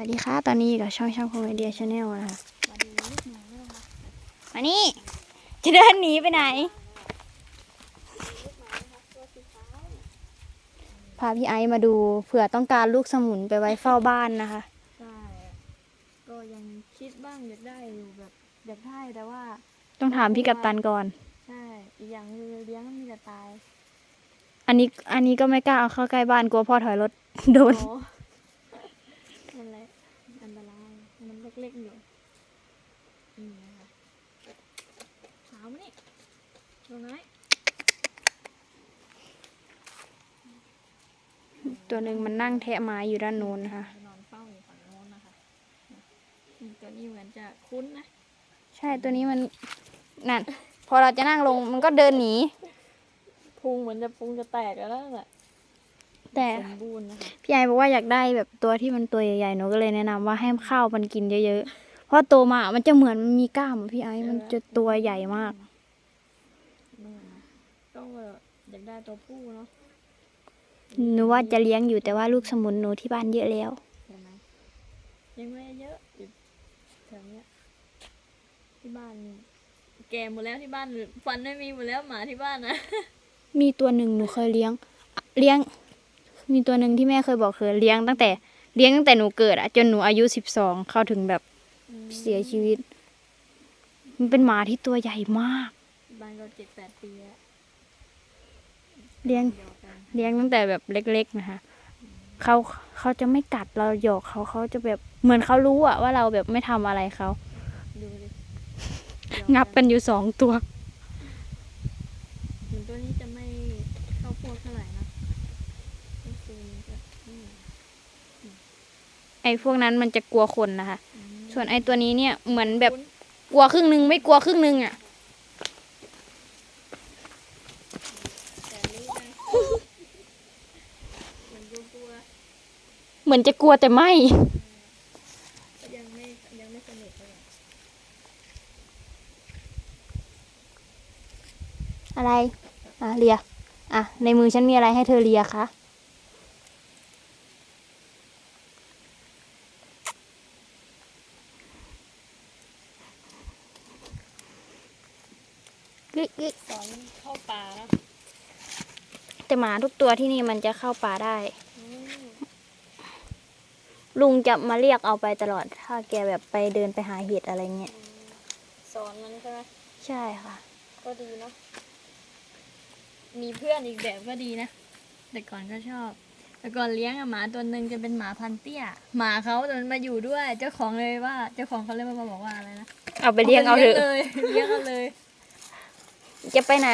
วัสดีค่ะ ตอนนี้อยู่กับช่องช่างคอมเมดี้ชาแนลนะคะมาดูลูกหมาไม่ต้องรักมานี่ จะเดินหนีไปไหนตัวสีขาวพาพี่ไอซ์มาดูเผื่อต้องการลูกสมุนไปไว้เฝ้าบ้านนะคะ ใช่ ก็ยังคิดบ้างอยากได้อยู่แบบอยากได้แต่ว่า ต้องถามพี่กัปตันก่อน ใช่ อีกอย่างคือเลี้ยงมันมีแต่ตาย อันนี้อันนี้ก็ไม่กล้าเอาเข้าใกล้บ้านกลัวพ่อถอยรถโดนโอ้นั่นแหละอันตรายมัน เล็กๆอยู่นี่นะคะขาวมานี่ตรงไหนตัวหนึ่งมันนั่งแทะไม้อยู่ด้านโน้นนะคะ นอนเฝ้าอยู่ฝั่งโน้นนะคะอืมตัวนี้เหมือนจะคุ้นนะ ใช่ตัวนี้มันนั่น พอเราจะนั่งลงมันก็เดินหนีพุงเหมือนจะพุงจะแตกแล้วนั่นแหละ แต่สมบูรณ์นะคะพี่ไอบอกว่าอยากได้แบบตัวที่มันตัวใหญ่ๆหนูก็เลยแนะนำว่าให้ข้าวมันกินเยอะๆ เพราะโตมา มันจะเหมือนมันมีกล้ามอะพี่ไอมันจะตัวใหญ่มาก นู่นนะก็อยากได้ตัวผู้เนาะหนูว่าจะเลี้ยงอยู่แต่ว่าลูกสมุนหนูที่บ้านเยอะแล้ว เห็นไหมยังไม่เยอะอยู่แถวเนี้ยที่บ้าน แก่หมดแล้วที่บ้านฟันไม่มีหมดแล้วหมาที่บ้านนะ มีตัวหนึ่งหนูเคยเลี้ยงอะเลี้ยง มีตัวหนึ่งที่แม่เคยบอกเคยเลี้ยงตั้งแต่เลี้ยงตั้งแต่หนูเกิดอะจนหนูอายุสิบสองเข้าถึงแบบเสียชีวิต มันเป็นหมาที่ตัวใหญ่มาก บ้านก็เจ็ดแปดปีแล้วเลี้ยงเดียวกันเลี้ยงตั้งแต่แบบเล็ก ๆ นะคะเขาเขาจะไม่กัดเราหยอกเขาเขาจะแบบเหมือนเขารู้อะว่าเราแบบไม่ทำอะไรเขาดูดิงับกันอยู่สองตัวเหมือนตัวนี้จะไม่เข้าพวกเท่าไหร่นะก็คือจะอืม ไอ้พวกนั้นมันจะกลัวคนนะคะอืมส่วนไอ้ตัวนี้เนี่ยเหมือนแบบกลัวครึ่งหนึ่งไม่กลัวครึ่งหนึ่งอะแต่รู้นะมันกลัวเหมือนจะกลัวแต่ไม่ก็ยังไม่ยังไม่สนุกเลยอะอะไร อะเลีย อะ ในมือฉันมีอะไรให้เธอเลียคะ กิ๊กกิ๊กสอนเข้าป่านะแต่หมาทุกตัวที่นี่มันจะเข้าป่าได้ อืมลุงจะมาเรียกเอาไปตลอด ถ้าแกแบบไปเดินไปหาเห็ดอะไรเงี้ย สอนมันใช่ไหมใช่ค่ะ ก็ดีเนาะมีเพื่อนอีกแบบก็ดีนะ แต่ก่อนก็ชอบ แต่ก่อนเลี้ยงอะหมาตัวหนึ่งจะเป็นหมาพันธุ์เตี้ย หมาเขาตอนนั้นมาอยู่ด้วย เจ้าของเลยว่า เจ้าของเขาเลยมาบอกว่าอะไรนะเอาไปเลี้ยงเอาเถอะ เลยเลี้ยงเอาเลย จะไปไหน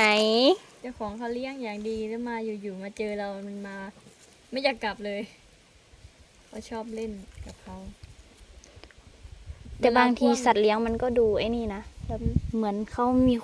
เจ้าของเขาเลี้ยงอย่างดีแล้วมาอยู่ๆมาเจอเรามันมา ไม่อยากกลับเลยเขาชอบเล่นกับเขาแต่บางทีเวลสัตว์เลี้ยงมันก็ดูไอ้นี่นะแบบเหมือนเขามี